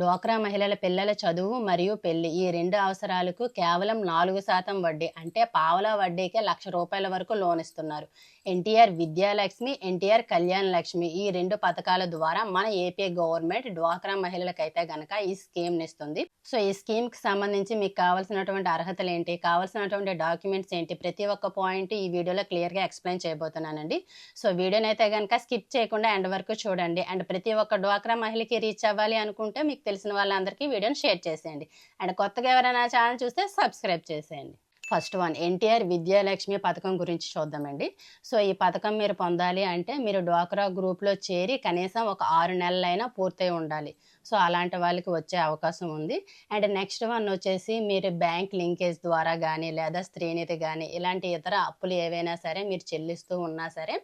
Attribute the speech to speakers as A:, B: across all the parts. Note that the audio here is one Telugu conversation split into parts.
A: డ్వాక్రా మహిళల పిల్లల చదువు మరియు పెళ్ళి ఈ రెండు అవసరాలకు కేవలం నాలుగు శాతం వడ్డీ అంటే పావలా వడ్డీకే లక్ష రూపాయల వరకు లోన్ ఇస్తున్నారు. ఎన్టీఆర్ విద్యాలక్ష్మి ఎన్టీఆర్ కళ్యాణ్ లక్ష్మి ఈ రెండు పథకాల ద్వారా మన ఏపీ గవర్నమెంట్ డ్వాక్రా మహిళలకైతే గనక ఈ స్కీమ్ ఇస్తుంది. సో ఈ స్కీమ్కి సంబంధించి మీకు కావాల్సినటువంటి అర్హతలు ఏంటి? కావాల్సినటువంటి డాక్యుమెంట్స్ ఏంటి? ప్రతి ఒక్క పాయింట్ ఈ వీడియోలో క్లియర్గా ఎక్స్ప్లెయిన్ చేయబోతున్నానండి. సో వీడియోని అయితే స్కిప్ చేయకుండా ఎండ్ వరకు చూడండి. అండ్ ప్రతి ఒక్క డ్వాక్రా మహిళకి రీచ్ అవ్వాలి అనుకుంటే మీకు తెలిసిన వాళ్ళందరికీ వీడియోని షేర్ చేసేయండి. అండ్ కొత్తగా ఎవరైనా ఛానల్ చూస్తే సబ్స్క్రైబ్ చేసేయండి. First one. ఎన్టీఆర్ విద్యాలక్ష్మి పథకం గురించి చూద్దామండి. సో ఈ పథకం మీరు పొందాలి అంటే మీరు డ్వాక్రా గ్రూప్లో చేరి కనీసం ఒక ఆరు నెలలైనా పూర్తయి ఉండాలి. సో అలాంటి వాళ్ళకి వచ్చే అవకాశం ఉంది. అండ్ నెక్స్ట్ వన్ వచ్చేసి మీరు బ్యాంక్ లింకేజ్ ద్వారా కానీ లేదా స్త్రీనిధి కానీ ఇలాంటి ఇతర అప్పులు ఏవైనా సరే మీరు చెల్లిస్తూ ఉన్నా సరే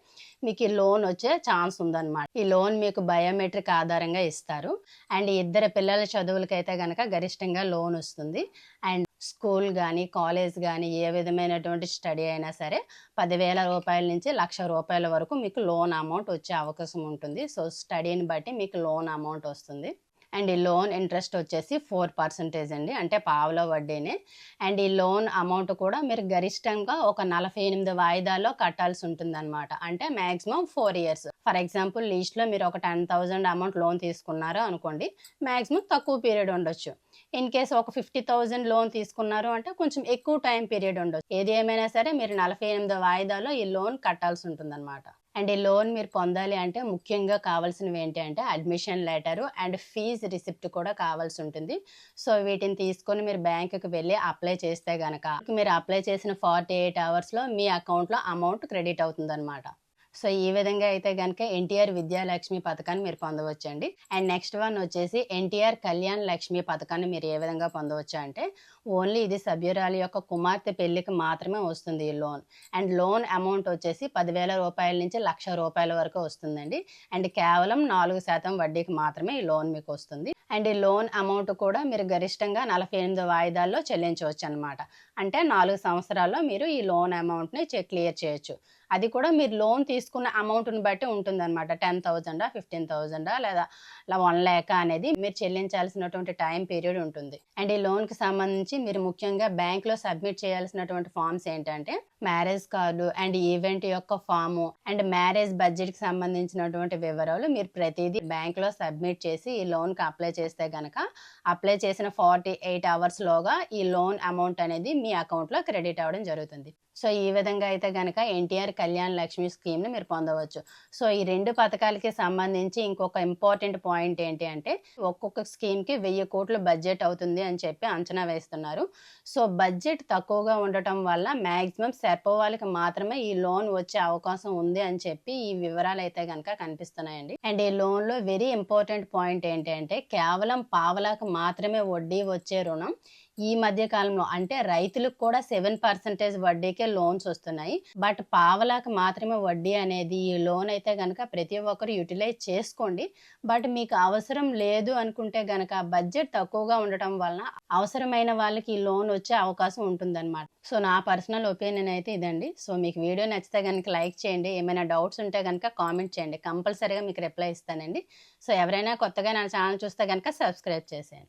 A: మీకు ఈ లోన్ వచ్చే ఛాన్స్ ఉందన్నమాట. ఈ లోన్ మీకు బయోమెట్రిక్ ఆధారంగా ఇస్తారు. అండ్ ఇద్దరు పిల్లల చదువులకైతే కనుక గరిష్టంగా లోన్ వస్తుంది. అండ్ స్కూల్ కానీ కాలేజ్ కానీ ఏ విధమైనటువంటి స్టడీ అయినా సరే పదివేల రూపాయల నుంచి లక్ష రూపాయల వరకు మీకు లోన్ అమౌంట్ వచ్చే అవకాశం ఉంటుంది. సో స్టడీని బట్టి మీకు లోన్ అమౌంట్ వస్తుంది. అండ్ ఈ లోన్ ఇంట్రెస్ట్ వచ్చేసి ఫోర్ పర్సెంటేజ్ అండి. అంటే పావుల వడ్డీనే. అండ్ ఈ లోన్ అమౌంట్ కూడా మీరు గరిష్టంగా ఒక నలభై ఎనిమిది వాయిదాల్లో కట్టాల్సి ఉంటుందన్నమాట. అంటే maximum four years. For example లీస్ట్లో మీరు ఒక టెన్ థౌజండ్ అమౌంట్ లోన్ తీసుకున్నారు అనుకోండి మ్యాక్సిమం తక్కువ పీరియడ్ ఉండొచ్చు. ఇన్ కేస్ ఒక ఫిఫ్టీ థౌజండ్ లోన్ తీసుకున్నారు అంటే కొంచెం ఎక్కువ టైం పీరియడ్ ఉండొచ్చు. ఏది ఏమైనా సరే మీరు నలభై ఎనిమిది వాయిదాలో ఈ లోన్ కట్టాల్సి ఉంటుందన్నమాట. అండ్ ఈ లోన్ మీరు పొందాలి అంటే ముఖ్యంగా కావాల్సినవి ఏంటి అంటే admission letter and fee receipt కూడా కావాల్సి ఉంటుంది. సో వీటిని తీసుకొని మీరు బ్యాంకుకి వెళ్ళి అప్లై చేస్తే గనక మీరు అప్లై చేసిన ఫార్టీ ఎయిట్ అవర్స్లో మీ అకౌంట్లో అమౌంట్ క్రెడిట్ అవుతుంది సో ఈ విధంగా అయితే కనుక ఎన్టీఆర్ విద్యాలక్ష్మి పథకాన్ని మీరు పొందవచ్చండి. అండ్ నెక్స్ట్ వన్ వచ్చేసి ఎన్టీఆర్ కళ్యాణ్ లక్ష్మి పథకాన్ని మీరు ఏ విధంగా పొందవచ్చు అంటే ఓన్లీ ఇది సభ్యురాలి యొక్క కుమార్తె పెళ్ళికి మాత్రమే వస్తుంది ఈ లోన్. అండ్ లోన్ అమౌంట్ వచ్చేసి పదివేల రూపాయల నుంచి లక్ష రూపాయల వరకు వస్తుందండి. అండ్ కేవలం నాలుగు శాతం వడ్డీకి మాత్రమే ఈ లోన్ మీకు వస్తుంది. అండ్ ఈ లోన్ అమౌంట్ కూడా మీరు గరిష్టంగా నలభై ఎనిమిది వాయిదాల్లో చెల్లించవచ్చు అనమాట అంటే నాలుగు సంవత్సరాల్లో మీరు ఈ లోన్ అమౌంట్ని క్లియర్ చేయొచ్చు. అది కూడా మీరు లోన్ తీసుకున్న అమౌంట్ని బట్టి ఉంటుంది అనమాట టెన్ థౌజండా ఫిఫ్టీన్ థౌజండా లేదా వన్ ల్యాక్ అనేది మీరు చెల్లించాల్సినటువంటి టైం పీరియడ్ ఉంటుంది. అండ్ ఈ లోన్కి సంబంధించి మీరు ముఖ్యంగా బ్యాంక్లో సబ్మిట్ చేయాల్సినటువంటి ఫామ్స్ ఏంటంటే మ్యారేజ్ కార్డు అండ్ ఈవెంట్ యొక్క ఫాము అండ్ మ్యారేజ్ బడ్జెట్కి సంబంధించినటువంటి వివరాలు మీరు ప్రతిదీ బ్యాంక్లో సబ్మిట్ చేసి ఈ లోన్కి అప్లై చేస్తే గనక అప్లై చేసిన ఫార్టీ ఎయిట్ అవర్స్ లోగా ఈ లోన్ అమౌంట్ అనేది మీ అకౌంట్లో క్రెడిట్ అవ్వడం జరుగుతుంది. సో ఈ విధంగా అయితే గనక ఎన్టీఆర్ కళ్యాణ్ లక్ష్మి స్కీమ్ని మీరు పొందవచ్చు. సో ఈ రెండు పథకాలకి సంబంధించి ఇంకొక ఇంపార్టెంట్ పాయింట్ ఏంటి అంటే ఒక్కొక్క స్కీమ్కి వెయ్యి కోట్ల బడ్జెట్ అవుతుంది అని చెప్పి అంచనా వేస్తున్నారు. సో బడ్జెట్ తక్కువగా ఉండటం వల్ల మ్యాక్సిమం సెర్పో మాత్రమే ఈ లోన్ వచ్చే అవకాశం ఉంది అని చెప్పి ఈ వివరాలు అయితే కనుక కనిపిస్తున్నాయండి. అండ్ ఈ లోన్లో వెరీ ఇంపార్టెంట్ పాయింట్ ఏంటి అంటే కేవలం పావలాకు మాత్రమే వడ్డీ వచ్చే రుణం ఈ మధ్య కాలంలో అంటే రైతులకు కూడా సెవెన్ పర్సెంటేజ్ వడ్డీకే లోన్స్ వస్తున్నాయి. బట్ పావలాకు మాత్రమే వడ్డీ అనేది ఈ లోన్ అయితే కనుక ప్రతి ఒక్కరు యూటిలైజ్ చేసుకోండి. బట్ మీకు అవసరం లేదు అనుకుంటే గనక బడ్జెట్ తక్కువగా ఉండటం వలన అవసరమైన వాళ్ళకి ఈ లోన్ వచ్చే అవకాశం ఉంటుందన్నమాట. సో నా పర్సనల్ ఒపీనియన్ అయితే ఇదండి. సో మీకు వీడియో నచ్చితే కనుక లైక్ చేయండి. ఏమైనా డౌట్స్ ఉంటే కనుక కామెంట్ చేయండి. కంపల్సరీగా మీకు రిప్లై ఇస్తానండి. సో ఎవరైనా కొత్తగా నా ఛానల్ చూస్తే కనుక సబ్స్క్రైబ్ చేసేయండి.